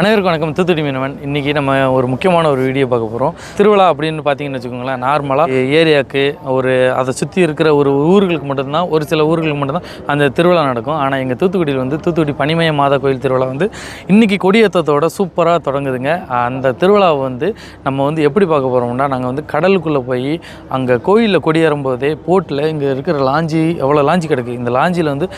அனைவருக்கும் வணக்கம். தூத்துக்குடி மீனவன். இன்றைக்கி நம்ம ஒரு முக்கியமான ஒரு வீடியோ பார்க்க போகிறோம் திருவிழா அப்படின்னு பார்த்தீங்கன்னு வச்சுக்கோங்களேன் நார்மலாக ஏரியாவுக்கு ஒரு அதை சுற்றி இருக்கிற ஒரு ஊர்களுக்கு மட்டும்தான் ஒரு சில ஊர்களுக்கு மட்டும்தான் அந்த திருவிழா நடக்கும். ஆனால் எங்கள் தூத்துக்குடியில் வந்து தூத்துக்குடி பனிமய மாதா கோயில் திருவிழா வந்து இன்றைக்கி கொடியேற்றத்தோட சூப்பராக தொடங்குதுங்க. அந்த திருவிழாவை வந்து நம்ம வந்து எப்படி பார்க்க போகிறோம்னா நாங்கள் வந்து கடலுக்குள்ளே போய் அங்கே கோயிலில் கொடியேறும் போதே போட்டில் இங்கே இருக்கிற லாஞ்சி எவ்வளோ லாஞ்சி கிடக்கு? இந்த லாஞ்சியில் வந்து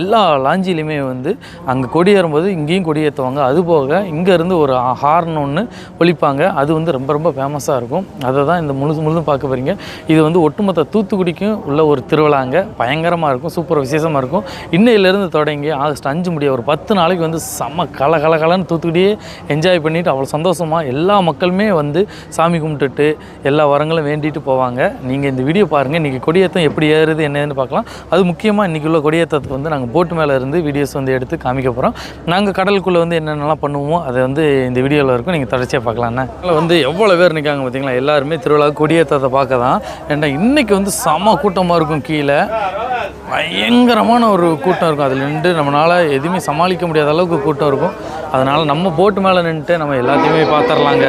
எல்லா லாஞ்சிலையுமே வந்து அங்கே கொடியேறும் போது இங்கேயும் கொடியேற்றுவாங்க அதுபோக இங்கேருந்து ஒரு ஹார்ன் ஒன்று ஒழிப்பாங்க அது வந்து ரொம்ப ரொம்ப ஃபேமஸாக இருக்கும். அதை தான் இந்த முழுசு முழுதும் பார்க்க போகிறீங்க இது வந்து ஒட்டுமொத்த தூத்துக்குடிக்கும் உள்ள ஒரு திருவிழாங்க. பயங்கரமாக இருக்கும் சூப்பர் விசேஷமாக இருக்கும். இன்னையிலேருந்து தொடங்கி ஆகஸ்ட் அஞ்சு முடிய ஒரு பத்து நாளைக்கு வந்து செம்ம கல கல கலன்னு தூத்துக்குடியே என்ஜாய் பண்ணிவிட்டு அவ்வளோ சந்தோஷமாக எல்லா மக்களுமே வந்து சாமி கும்பிட்டுட்டு எல்லா வரங்களும் வேண்டிட்டு போவாங்க. நீங்கள் இந்த வீடியோ பாருங்கள் இன்றைக்கி கொடியேற்றம் எப்படி ஏறுது என்னதுன்னு பார்க்கலாம். அது முக்கியமாக இன்றைக்கி உள்ள கொடியேற்றத்துக்கு வந்து நாங்கள் போட்டு மேலே இருந்து வீடியோஸ் வந்து எடுத்து காமிக்க போகிறோம் நாங்கள் கடலுக்குள்ளே வந்து என்னென்னலாம் பண்ணுவோம் அதை வந்து இந்த வீடியோவில் இருக்கும். நீங்கள் தொடர்ச்சியாக பார்க்கலாண்ணே அதில் வந்து எவ்வளோ பேர் நிற்காங்க பார்த்தீங்களா எல்லாருமே திருவிழா கொடியேற்றத்தை பார்க்க தான் ஏன்னா இன்றைக்கி வந்து செம கூட்டமாக இருக்கும் கீழே. பயங்கரமான ஒரு கூட்டம் இருக்கும். அதில் நின்று நம்மளால் எதுவுமே சமாளிக்க முடியாத அளவுக்கு கூட்டம் இருக்கும். அதனால் நம்ம போட்டு மேலே நின்றுட்டு நம்ம எல்லாத்தையுமே பார்த்துடலாங்க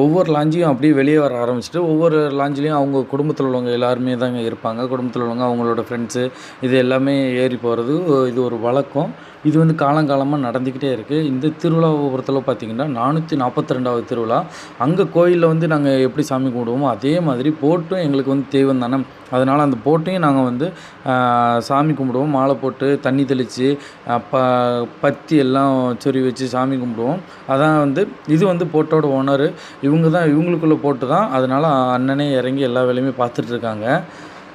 ஒவ்வொரு லாஞ்சியும் அப்படியே வெளியே வர ஆரம்பிச்சுட்டு ஒவ்வொரு லாஞ்சிலையும் அவங்க குடும்பத்தில் உள்ளவங்க எல்லாருமே தாங்க இருப்பாங்க. குடும்பத்தில் உள்ளவங்க அவங்களோட ஃப்ரெண்ட்ஸு இது எல்லாமே ஏறி போகிறது இது ஒரு வழக்கம். இது வந்து காலங்காலமாக நடந்துக்கிட்டே இருக்குது இந்த திருவிழாவை பொறுத்தளவு பார்த்திங்கன்னா நானூற்றி நாற்பத்தி ரெண்டாவது திருவிழா. அங்கே கோயிலில் வந்து நாங்கள் எப்படி சாமி கும்பிடுவோமோ அதே மாதிரி போட்டும் எங்களுக்கு வந்து தெய்வம் தானே. அதனால் அந்த போட்டையும் நாங்கள் வந்து சாமி கும்பிடுவோம். மாலை போட்டு தண்ணி தெளித்து ப பத்தி எல்லாம் சொறி வச்சு சாமி கும்பிடுவோம். அதான் வந்து இது வந்து போட்டோட ஓனர். இவங்க தான் இவங்களுக்குள்ளே போட்டு தான் அதனால் அண்ணனே இறங்கி எல்லா வேலையுமே பார்த்துட்டு இருக்காங்க.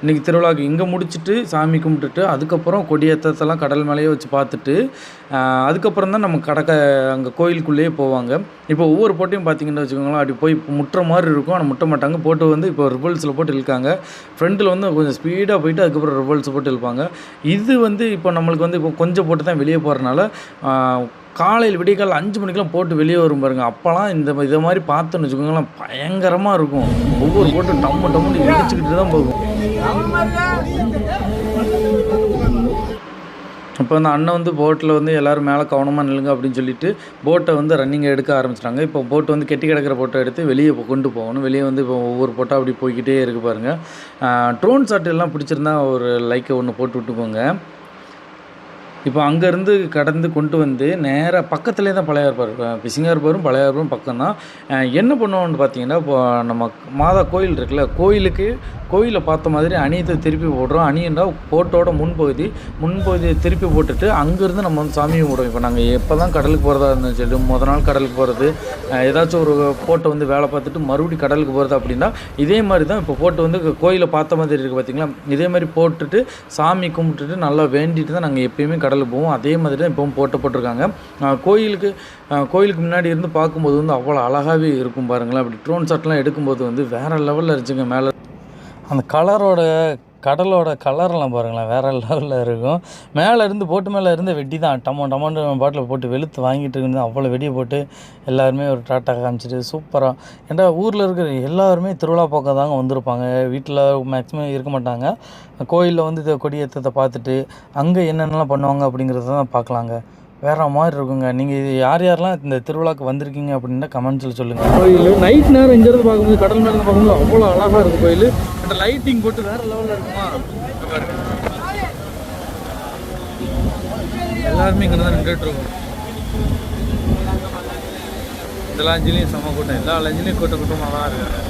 இன்றைக்கி திருவிழாக்கு இங்கே முடிச்சுட்டு சாமி கும்பிட்டுட்டு அதுக்கப்புறம் கொடியேற்றத்தெல்லாம் கடல் மேலேயே வச்சு பார்த்துட்டு அதுக்கப்புறம் தான் நம்ம கடக்க அங்கே கோயிலுக்குள்ளேயே போவாங்க. இப்போ ஒவ்வொரு போட்டையும் பார்த்தீங்கன்னு வச்சுக்கோங்களேன் அப்படி போய் முட்டுற மாதிரி இருக்கும். ஆனால் முட்ட மாட்டாங்க. போட்டு வந்து இப்போ ரிவல்ஸில் போட்டு இழுக்காங்க. ஃப்ரண்ட்டில் வந்து கொஞ்சம் ஸ்பீடாக போயிட்டு அதுக்கப்புறம் ரிவல்ஸ் போட்டு இழுப்பாங்க. இது வந்து இப்போ நம்மளுக்கு வந்து இப்போ கொஞ்சம் போட்டு தான் வெளியே போகிறனால காலையில் விடியக்கால அஞ்சு மணிக்கெலாம் போட்டு வெளியே வரும் பாருங்க. அப்போல்லாம் இந்த இதை மாதிரி பார்த்தோன்னு வச்சுக்கோங்களேன் பயங்கரமாக இருக்கும். ஒவ்வொரு போட்டு டம்மு டம்முன்னு இடிச்சுக்கிட்டு தான் போகும். இப்போ வந்து அண்ணன் வந்து போட்டில் வந்து எல்லோரும் மேலே கவனமாக நில்லுங்க அப்படின்னு சொல்லிட்டு போட்டை வந்து ரன்னிங் எடுக்க ஆரம்பிச்சிட்டாங்க. இப்போ போட்டு வந்து கெட்டி கிடக்கிற போட்டை எடுத்து வெளியே இப்போ கொண்டு போகணும். வெளியே வந்து இப்போ ஒவ்வொரு போட்டாக அப்படி போய்கிட்டே இருக்கு பாருங்கள் ட்ரோன் ஷாட் எல்லாம் பிடிச்சிருந்தா ஒரு லைக்கை ஒன்று போட்டு விட்டுக்கோங்க. இப்போ அங்கேருந்து கடந்து கொண்டு வந்து நேராக பக்கத்துலேயே தான் பழையார்பார் பிசிங்கார்பாரும் பழையார்பாரும் பக்கம் தான் என்ன பண்ணுவோம்னு பார்த்தீங்கன்னா இப்போ நம்ம மாதா கோயில் இருக்குல்ல கோயிலுக்கு கோயிலை பார்த்த மாதிரி அணியத்தை திருப்பி போடுறோம். அணியண்டா போட்டோட முன்பகுதி முன்பகுதியை திருப்பி போட்டுட்டு அங்கேருந்து நம்ம வந்து சாமியை விடுவோம் இப்போ நாங்கள் எப்போ தான் கடலுக்கு போகிறதா இருந்தாலும் சொல்லி முத நாள் கடலுக்கு போகிறது ஏதாச்சும் ஒரு போட்டை வந்து வேலை பார்த்துட்டு மறுபடியும் கடலுக்கு போகிறது அப்படின்னா இதே மாதிரி தான் இப்போ போட்டு வந்து கோயிலை பார்த்த மாதிரி இருக்குது பார்த்தீங்களா? இதே மாதிரி போட்டுட்டு சாமி கும்பிட்டுட்டு நல்லா வேண்டிட்டு தான் நாங்கள் எப்பயுமே கடலுக்கு போவோம் அதே மாதிரி தான் இப்போவும் போட்டு போட்டிருக்காங்க. கோயிலுக்கு கோயிலுக்கு முன்னாடி இருந்து பார்க்கும்போது வந்து அவ்வளோ அழகாகவே இருக்கும் பாருங்களேன். அப்படி ட்ரோன் ஷாட்லாம் எடுக்கும்போது வந்து வேறு லெவலில் இருந்துச்சுங்க மேலே. அந்த கலரோட கடலோட கலர்லாம் பாருங்களேன் வேறு லெவலில் இருக்கும். மேலே இருந்து போட்டு மேலே இருந்து வெட்டி தான். டமோ டமாண்டு பாட்டில் போட்டு வெளுத்து வாங்கிட்டு இருந்து அவ்வளோ வெடியை போட்டு எல்லாருமே ஒரு டாட்டா காமிச்சிட்டு சூப்பராக ஏன்டா ஊரில் இருக்கிற எல்லாருமே திருவிழா பக்கம் தாங்க வந்திருப்பாங்க. வீட்டில் மேக்ஸிமம் இருக்க மாட்டாங்க. கோயிலில் வந்து இதை கொடியேற்றத்தை பார்த்துட்டு அங்கே என்னென்னலாம் பண்ணுவாங்க அப்படிங்கிறத தான் பார்க்கலாங்க. வேற மாதிரி இருக்குங்க. நீங்கள் இது யார் யாரெல்லாம் இந்த திருவிழாக்கு வந்திருக்கீங்க அப்படின்னா கமெண்ட்ஸில் சொல்லுங்கள் கோயில் நைட் நேரம் இங்கேருந்து பார்க்கும்போது கடல் மேலே பார்க்கும்போது அவ்வளோ அழகாக இருக்குது கோயில். அந்த லைட்டிங் போட்டு வேற லெவலில் இருக்குமா? எல்லாருமே இங்கே தான் நின்றுட்டு இருக்கோம். இந்த லாஞ்சிலையும் செம்ம கூட்டம். எல்லா லாஞ்சிலையும் கூட்ட கூட்டமாக தான் இருக்காங்க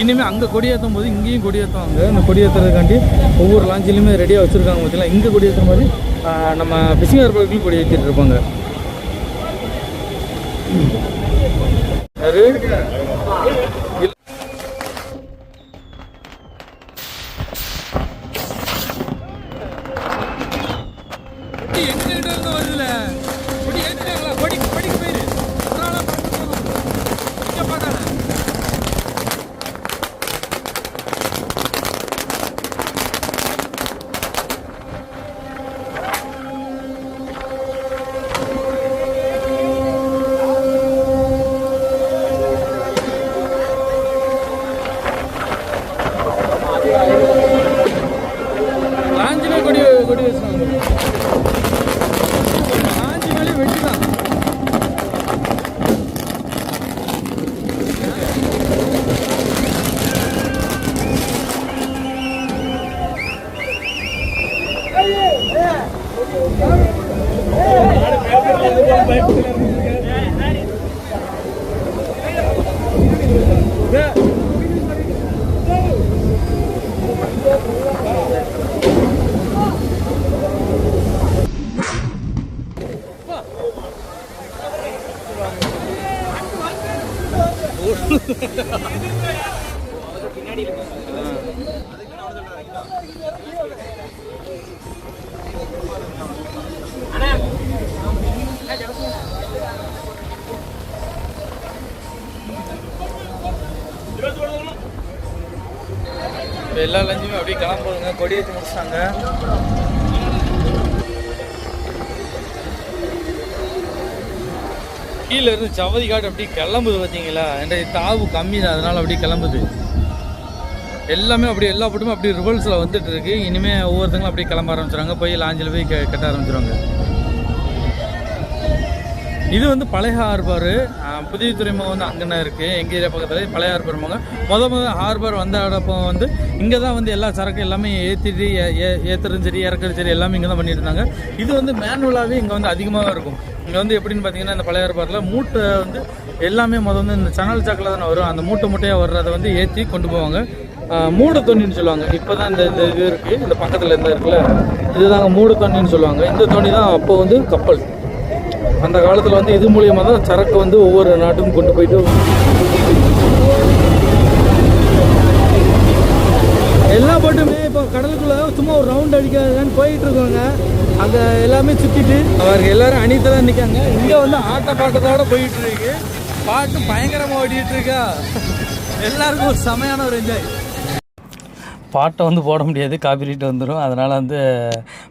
இனிமேல் அங்கே கொடியேற்றும் போது இங்கேயும் கொடியேற்றுவாங்க இந்த கொடியேற்றுறதுக்காண்டி ஒவ்வொரு லாஞ்சிலையுமே ரெடியாக வச்சுருக்காங்க பார்த்தீங்களா இங்கே கொடியேற்றுற மாதிரி நம்ம நம்ம பிசிங் கொடி ஏற்றிட்டு இருப்பாங்க. ब्लैक कलर இப்போ எல்லா லஞ்சுமே அப்படியே கிளம்புங்க கொடி ஏற்றி முடிச்சிட்டாங்க கீழே இருந்து சவதி காடு அப்படியே கிளம்புது பார்த்தீங்களா என்ற தாவு கம்மி தான். அதனால் அப்படியே கிளம்புது. எல்லாமே அப்படியே எல்லா போட்டுமே அப்படியே ரிவல்ஸில் வந்துட்டு இருக்கு. இனிமேல் ஒவ்வொருத்தங்களும் அப்படியே கிளம்ப ஆரம்பிச்சுறாங்க போய் லாஞ்சில் போய் கெட்ட கட்ட இது வந்து பழைய ஆர்பார் புதிய துறைமுகம் வந்து அங்கன இருக்குது எங்கள் ஏரியா பக்கத்தில் பழைய ஹார்பர் முத முத ஹார்பர் வந்த இடப்போ வந்து இங்கே தான் வந்து எல்லா சரக்கு எல்லாமே ஏற்றிட்டு ஏற்றுறதும் சரி இறக்குறது சரி எல்லாமே இங்கே தான் பண்ணிட்டு இருந்தாங்க இது வந்து மேனுவலாகவே இங்கே வந்து அதிகமாக இருக்கும். இங்கே வந்து எப்படின்னு பார்த்தீங்கன்னா இந்த பழைய ஹார்பரில் மூட்டை வந்து எல்லாமே முத வந்து இந்த சனல் சாக்கில் தானே வரும். அந்த மூட்டை மூட்டையாக வர்றதை வந்து ஏற்றி கொண்டு போவாங்க. மூடு தோணின்னு சொல்லுவாங்க. இப்போ தான் இந்த இந்த இது இருக்குது இந்த பக்கத்தில் இந்த இருக்குல்ல. இதுதாங்க மூடு தோணின்னு சொல்லுவாங்க. இந்த தொண்டி தான் அப்போ வந்து கப்பல். அந்த காலத்தில் வந்து இது மூலியமாக தான் சரக்கு வந்து ஒவ்வொரு நாட்டுக்கும் கொண்டு போயிட்டு எல்லா போட்டுமே இப்போ கடலுக்குள்ள சும்மா ஒரு ரவுண்ட் அடிக்காதுன்னு போயிட்டு இருக்காங்க. அங்கே எல்லாமே சுற்றிட்டு அவருக்கு எல்லாரும் அணித்து தான் நிற்காங்க இங்கே வந்து ஆட்ட பாட்டத்தோட போயிட்டு இருக்கு. பாட்டு பயங்கரமாக ஓடிட்டு இருக்கா. எல்லாருக்கும் ஒரு செமையான ஒரு என்ஜாய் பாட்டை வந்து போட முடியாது காப்பிரைட் வந்துடும் அதனால் வந்து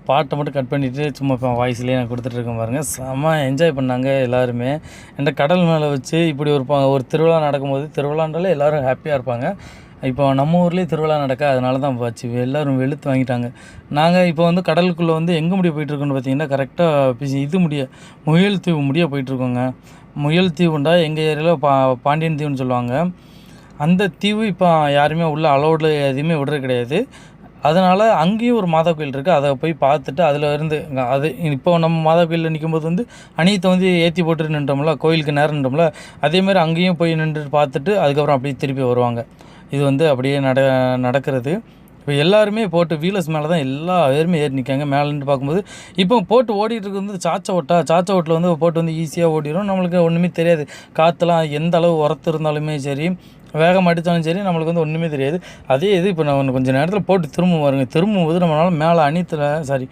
பாட்டை மட்டும் கட் பண்ணிவிட்டு சும்மா இப்போ வாய்ஸ்லேயே நான் கொடுத்துட்ருக்கேன் பாருங்கள் செம்ம என்ஜாய் பண்ணாங்க எல்லாருமே. என்ற கடல் மேலே வச்சு இப்படி ஒரு ப- ஒரு திருவிழா நடக்கும்போது திருவிழான்றாலே எல்லோரும் ஹாப்பியாக இருப்பாங்க. இப்போ நம்ம ஊர்லேயே திருவிழா நடக்க அதனால தான் வச்சு எல்லோரும் வெளுத்து வாங்கிட்டாங்க. நாங்கள் இப்போ வந்து கடலுக்குள்ளே வந்து எங்கே முடிய போயிட்டுருக்கோன்னு பார்த்தீங்கன்னா கரெக்டாக இது முடிய முயல் தீவு முடிய போயிட்டுருக்கோங்க முயல் தீவுண்டா எங்கள் ஏரியாவில் பா பாண்டியன் தீவுன்னு சொல்லுவாங்க. அந்த தீவு இப்போ யாருமே உள்ள அலோடு எதுவுமே விடுறது கிடையாது. அதனால் அங்கேயும் ஒரு மாதா கோயில் இருக்குது அதை போய் பார்த்துட்டு அதில் இருந்து அது இப்போ நம்ம மாதா கோயிலில் நிற்கும்போது வந்து அணியத்தை வந்து ஏற்றி போட்டு நின்றோம்ல கோயிலுக்கு நேரம் நின்றோம்ல அதேமாதிரி அங்கேயும் போய் நின்று பார்த்துட்டு அதுக்கப்புறம் அப்படியே திருப்பி வருவாங்க. இது வந்து அப்படியே நட நடக்கிறது. இப்போ எல்லாருமே போட்டு வீலர்ஸ் மேலே தான் எல்லா பேருமே ஏறி நிற்காங்க மேலே நின்று பார்க்கும்போது இப்போ போட்டு ஓடிட்டு இருக்கிறது வந்து சாச்ச ஓட்டா சாச்ச ஓட்டில் வந்து போட்டு வந்து ஈஸியாக ஓடிடும் நம்மளுக்கு ஒன்றுமே தெரியாது. காற்றுலாம் எந்த அளவு உரத்து இருந்தாலுமே சரி வேகம் அடித்தாலும் சரி நம்மளுக்கு வந்து ஒன்றுமே தெரியாது. அதே இது இப்போ நான் கொஞ்சம் நேரத்தில் போட்டு திரும்ப வருங்க திரும்பும்போது நம்மளால மேலே அணித்தில் சாரி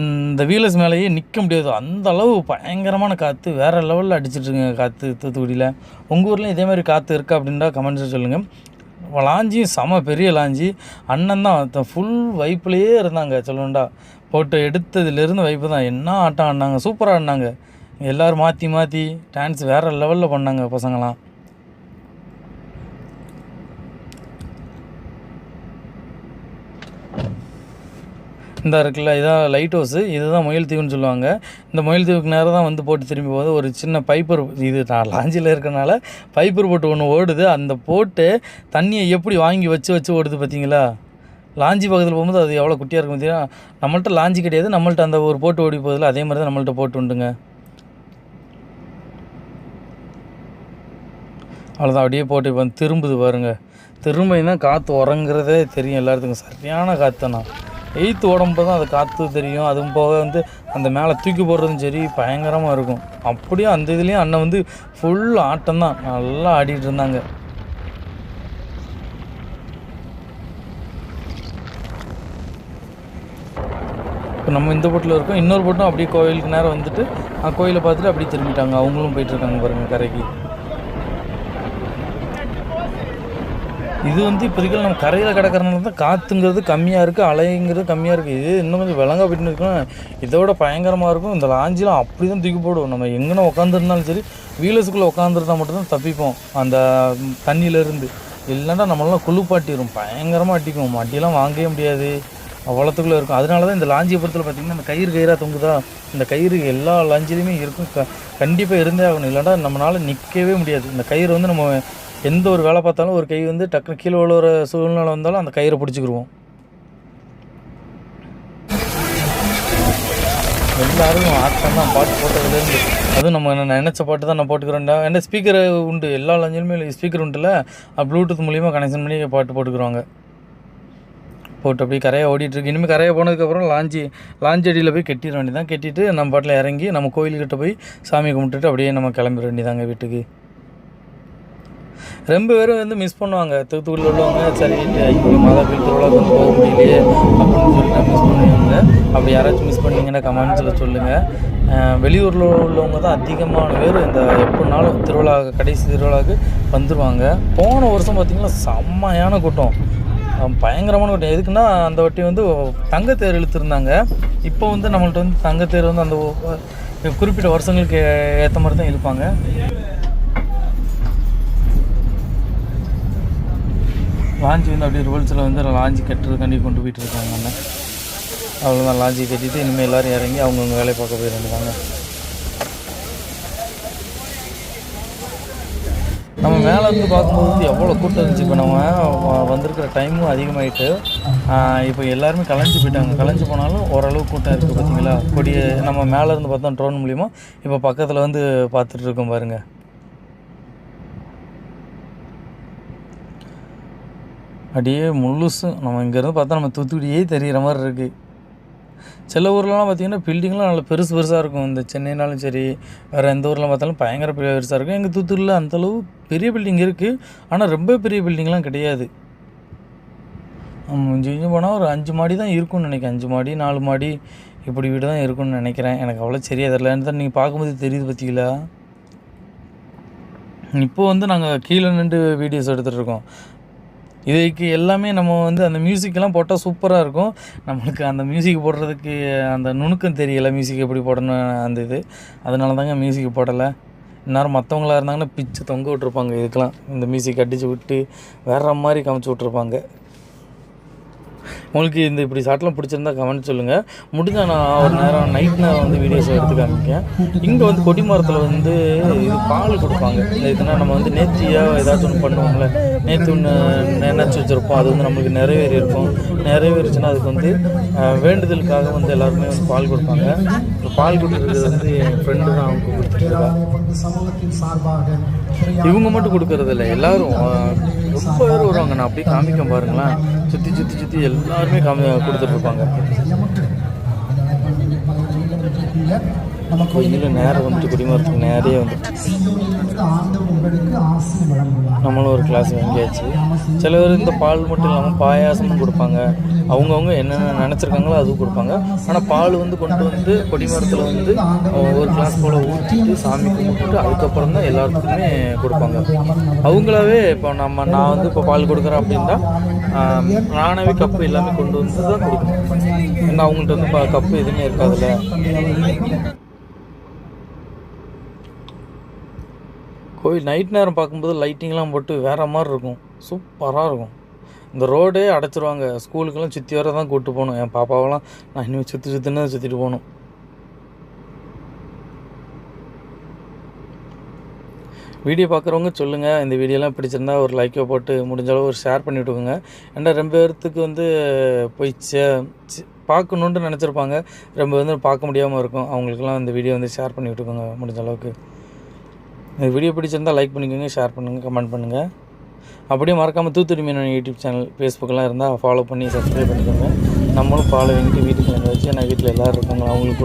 இந்த வீலர்ஸ் மேலேயே நிற்க முடியாது. அந்த அளவு பயங்கரமான காற்று வேறு லெவலில் அடிச்சிட்ருங்க காற்று தூத்துக்குடியில். உங்கள் ஊர்லேயும் இதே மாதிரி காற்று இருக்கா அப்படின்றா கமெண்ட்ஸ் சொல்லுங்கள் லாஞ்சியும் செம பெரிய லாஞ்சி. அண்ணன் தான் ஃபுல் வைப்புலேயே இருந்தாங்க சொல்லணுண்டா போட்டு எடுத்ததுலேருந்து வைப்பு தான். என்ன ஆட்டம் ஆடினாங்க சூப்பராக ஆடினாங்க. எல்லோரும் மாற்றி மாற்றி டான்ஸ் வேறு லெவலில் பண்ணாங்க பசங்களாம். இந்த இருக்குல்ல இதான் லைட் ஹவுஸு இதுதான் முயல் தீவுன்னு சொல்லுவாங்க. இந்த முயல் தீவுக்கு நேரம் தான் வந்து போட்டு திரும்பி போகுது. ஒரு சின்ன பைப்பர் இது நான் லாஞ்சியில் இருக்கிறனால பைப்பர் போட்டு ஒன்று ஓடுது. அந்த போட்டு தண்ணியை எப்படி வாங்கி வச்சு வச்சு ஓடுது பார்த்தீங்களா லாஞ்சி பக்கத்தில் போகும்போது அது எவ்வளோ குட்டியாக இருக்கும் பார்த்தீங்கன்னா நம்மள்ட்ட லாஞ்சி கிடையாது. நம்மள்ட்ட அந்த ஒரு போட்டு ஓடி போதில் அதே மாதிரி தான் நம்மள்ட்ட போட்டு உண்டுங்க. அவ்வளோதான் அப்படியே போட்டு இப்போ திரும்புது பாருங்க. திரும்பினா காற்று உறங்குறதே தெரியும் எல்லாத்துக்கும். சரியான காற்றுண்ணா எயித்து உடம்பு தான் அது காற்று தெரியும். அதுவும் போக வந்து அந்த மேலே தூக்கி போடுறதும் சரி பயங்கரமாக இருக்கும். அப்படியே அந்த இதுலேயும் அண்ணன் வந்து ஃபுல் ஆட்டம் தான். நல்லா ஆடிட்டு இருந்தாங்க. இப்போ நம்ம இந்த போட்டில் இருக்கோம். இன்னொரு போட்டும் அப்படியே கோயிலுக்கு நேரம் வந்துட்டு கோயிலை பார்த்துட்டு அப்படியே திரும்பிட்டாங்க. அவங்களும் போயிட்டுருக்காங்க பாருங்கள் கரைக்கு. இது வந்து இப்போதைக்கு நம்ம கரையில் கிடக்கிறனால தான் காற்றுங்கிறது கம்மியாக இருக்குது அலைங்கிறது கம்மியாக இருக்குது இது இன்னும் கொஞ்சம் விளங்கா போயிட்டு இருக்கணும் இதோட பயங்கரமாக இருக்கும். இந்த லாஞ்சிலாம் அப்படி தான் தூக்கி போடுவோம். நம்ம எங்கேனா உட்காந்துருந்தாலும் சரி வீலர்ஸுக்குள்ளே உட்காந்துருந்தா மட்டும்தான் தப்பிப்போம். அந்த தண்ணியிலேருந்து இல்லைன்னா நம்மளாம் குளிப்பாட்டிடும் பயங்கரமாக அடிக்கும். மட்டியெல்லாம் வாங்கவே முடியாது. அவ்வளோத்துக்குள்ளே இருக்கும். அதனால தான் இந்த லாஞ்சியை பொறுத்தல பார்த்திங்கன்னா இந்த கயிறு கயிறாக தொங்குதா? இந்த கயிறு எல்லா லாஞ்சிலையுமே இருக்கும். க கண்டிப்பாக இருந்தே ஆகணும். இல்லைன்னா நம்மளால் நிற்கவே முடியாது. இந்த கயிறு வந்து நம்ம எந்த ஒரு வேலை பார்த்தாலும் ஒரு கை வந்து டக்குனு கீழே விழுற சூழ்நிலை வந்தாலும் அந்த கயிறை பிடிச்சிக்கிடுவோம் எல்லாரும் ஆட்டம் தான் பாட்டு போட்டதுலேருந்து. அதுவும் நம்ம என்ன நினச்ச பாட்டு தான் நான் போட்டுக்கிறோம்டா என்ன ஸ்பீக்கர் உண்டு எல்லா லஞ்சிலுமே ஸ்பீக்கர் உண்டுல ப்ளூடூத் மூலியமாக கனெக்ஷன் பண்ணி பாட்டு போட்டுக்கிறோங்க. போட்டு அப்படியே கரையை ஓடிட்டுருக்கு. இனிமேல் கரையை போனதுக்கப்புறம் லாஞ்சி லாஞ்சி அடியில் போய் கட்டிட வேண்டியதான் கெட்டிட்டு நம்ம பாட்டில் இறங்கி நம்ம கோயில்கிட்ட போய் சாமி கும்பிட்டுட்டு அப்படியே நம்ம கிளம்பிட வேண்டியதாங்க வீட்டுக்கு. ரொம்ப பேரும் வந்து மிஸ் பண்ணுவாங்க. தூத்துக்குடியில் உள்ளவங்க சரி ஐயோ மாதா கோயில் திருவிழாவுக்கு வந்து போக முடியலையே அப்படின்னு சொல்லிட்டு மிஸ் பண்ணுவாங்க அப்படி யாராச்சும் மிஸ் பண்ணீங்கன்னா கமெண்ட்ஸில் சொல்லுங்கள் வெளியூரில் உள்ளவங்க தான் அதிகமான பேர் இந்த எப்படினாலும் திருவிழா கடைசி திருவிழாவுக்கு வந்துடுவாங்க போன வருஷம் பார்த்திங்கன்னா செம்மையான கூட்டம். பயங்கரமான கூட்டம். எதுக்குன்னா அந்த வட்டி வந்து தங்கத்தேர் இழுத்துருந்தாங்க. இப்போ வந்து நம்மள்ட்ட வந்து தங்கத்தேர் வந்து அந்த குறிப்பிட்ட வருஷங்களுக்கு ஏற்ற மாதிரி தான் இழுப்பாங்க லாஞ்சி வந்து அப்படியே ரூல்ஸில் வந்து லாஞ்சி கட்டுறதுக்காண்டி கொண்டு போயிட்டு இருக்காங்க. அண்ணன் அவ்வளோதான் லாஞ்சி கட்டிட்டு இனிமேல் எல்லோரும் இறங்கி அவங்கவுங்க வேலையை பார்க்க போயிருந்தாங்க நம்ம மேலே இருந்து பார்க்கும்போது வந்து எவ்வளோ கூட்டம் இருந்துச்சு. இப்போ நம்ம வ- வந்திருக்கிற டைமும் அதிகமாயிட்டு இப்போ எல்லாருமே கலைஞ்சு போயிட்டாங்க. கலைஞ்சு போனாலும் ஓரளவு கூட்டம் இருக்குது பார்த்தீங்களா கொடியை நம்ம மேலே இருந்து பார்த்தோம் ட்ரோன் மூலிமா இப்போ பக்கத்தில் வந்து பார்த்துட்டு இருக்கோம் பாருங்கள் அப்படியே முழுசும் நம்ம இங்கேருந்து பார்த்தா நம்ம தூத்துக்குடியே தெரிகிற மாதிரி இருக்குது சில ஊர்லலாம் பார்த்திங்கன்னா பில்டிங்லாம் நல்லா பெருசு பெருசாக இருக்கும். இந்த சென்னைனாலும் சரி வேறு எந்த ஊரில் பார்த்தாலும் பயங்கர பெரிய பெருசாக இருக்கும். எங்கள் தூத்துக்குடியில் அந்தளவு பெரிய பில்டிங் இருக்குது ஆனால் ரொம்ப பெரிய பில்டிங்லாம் கிடையாது. இஞ்சி இஞ்சி போனால் ஒரு அஞ்சு மாடி தான் இருக்கும்னு நினைக்கிறேன். அஞ்சு மாடி நாலு மாடி இப்படி வீடு தான் இருக்கும்னு நினைக்கிறேன். எனக்கு அவ்வளோ சரியாக தெரியல. தான் நீங்கள் பார்க்கும்போது தெரியுது பார்த்தீங்களா? இப்போ வந்து நாங்கள் கீழே நின்று வீடியோஸ் எடுத்துகிட்டு இருக்கோம். இதுக்கு எல்லாமே நம்ம வந்து அந்த மியூசிக்கெல்லாம் போட்டால் சூப்பராக இருக்கும். நம்மளுக்கு அந்த மியூசிக் போடுறதுக்கு அந்த நுணுக்கம் தெரியலை மியூசிக் எப்படி போடணும் அந்த இது. அதனால தாங்க மியூசிக் போடலை. இந்நேரம் மற்றவங்களா இருந்தாங்கன்னா பிச்சு தொங்க விட்ருப்பாங்க இதுக்கெலாம் இந்த மியூசிக் அடித்து விட்டு வேற மாதிரி காமிச்சு விட்ருப்பாங்க உங்களுக்கு இந்த இப்படி ஷார்ட்லாம் பிடிச்சிருந்தா கமெண்ட் சொல்லுங்கள் முடிஞ்சால் நான் ஒரு நேரம் நைட் நேரம் வந்து வீடியோஸை எடுத்து காமிக்கேன் இங்கே வந்து கொடி மரத்தில் வந்து இது பால் கொடுப்பாங்க. இந்த இதுனா நம்ம வந்து நேர்த்தியாக ஏதாச்சும் ஒன்று பண்ணுவோம்ல. நேற்று ஒன்று நினச்சி வச்சுருப்போம். அது வந்து நம்மளுக்கு நிறைவேறி இருக்கும். நிறைவேறிச்சுன்னா அதுக்கு வந்து வேண்டுதலுக்காக வந்து எல்லாருமே வந்து பால் கொடுப்பாங்க. பால் கொடுக்குறது வந்து என் ஃப்ரெண்டு தான் அவங்க கொடுத்துருக்கா இவங்க மட்டும் கொடுக்கறது இல்லை எல்லாரும் ரொம்ப பேர் வருவாங்க நான் அப்படியே காமிக்க பாருங்களேன். சுற்றி சுற்றி சுற்றி எல்லாருமே காமி கொடுத்துட்ருப்பாங்க. கோயிலில் நேரம் வந்துட்டு குடிமரத்துக்கு நேரே வந்துட்டு. நம்மளும் ஒரு கிளாஸ் வாங்கியாச்சு. சில பேர் இந்த பால் மட்டும் இல்லாமல் பாயாசமும் கொடுப்பாங்க. அவங்கவுங்க என்னென்ன நினச்சிருக்காங்களோ அதுவும் கொடுப்பாங்க. ஆனால் பால் வந்து கொண்டு வந்து கொடிமரத்தில் வந்து ஒரு கிளாஸ் போல் ஊற்றிட்டு சாமி கும்பிட்டுட்டு அதுக்கப்புறம் தான் எல்லாத்துக்குமே கொடுப்பாங்க. அவங்களாவே இப்போ நம்ம நான் வந்து இப்போ பால் கொடுக்குறேன் அப்படின்னா நானாவே கப்பு எல்லாமே கொண்டு வந்து தான் கொடுக்கணும். ஏன்னா அவங்கள்ட்ட வந்து இப்போ கப்பு எதுவுமே இருக்காதுல்ல. கோயில் நைட் நேரம் பார்க்கும்போது லைட்டிங்லாம் போட்டு வேற மாதிரி இருக்கும். சூப்பராக இருக்கும். இந்த ரோடே அடைச்சிருவாங்க. ஸ்கூலுக்கெல்லாம் சுற்றி வர தான் கூப்பிட்டு போகணும். என் பாப்பாவெல்லாம் நான் இனிமேல் சுற்றி சுற்றினு சுற்றிட்டு போகணும். வீடியோ பார்க்குறவங்க சொல்லுங்கள் இந்த வீடியோலாம் பிடிச்சிருந்தா ஒரு லைக்கை போட்டு முடிஞ்சளவு ஒரு ஷேர் பண்ணி விட்டுக்கோங்க. ஏன்னா ரெண்டு பேர்த்துக்கு வந்து போய் சே பார்க்கணுன்ட்டு நினச்சிருப்பாங்க. ரொம்ப வந்து பார்க்க முடியாமல் இருக்கும். அவங்களுக்குலாம் இந்த வீடியோ வந்து ஷேர் பண்ணி விட்டுக்கோங்க முடிஞ்ச அளவுக்கு. இந்த வீடியோ பிடிச்சிருந்தால் லைக் பண்ணிக்கோங்க ஷேர் பண்ணுங்கள் கமெண்ட் பண்ணுங்கள் அப்படியே மறக்காமல் தூத்துக்குடி மீனவன் யூடியூப் சேனல் ஃபேஸ்புக்கெலாம் இருந்தால் ஃபாலோ பண்ணி சப்ஸ்கிரைப் பண்ணிக்கோங்க. நம்மளும் ஃபாலோ பண்ணிட்டு வீட்டுக்கு வந்து வச்சு நான் வீட்டில் எல்லோரும் இருக்காங்க அவங்களுக்கு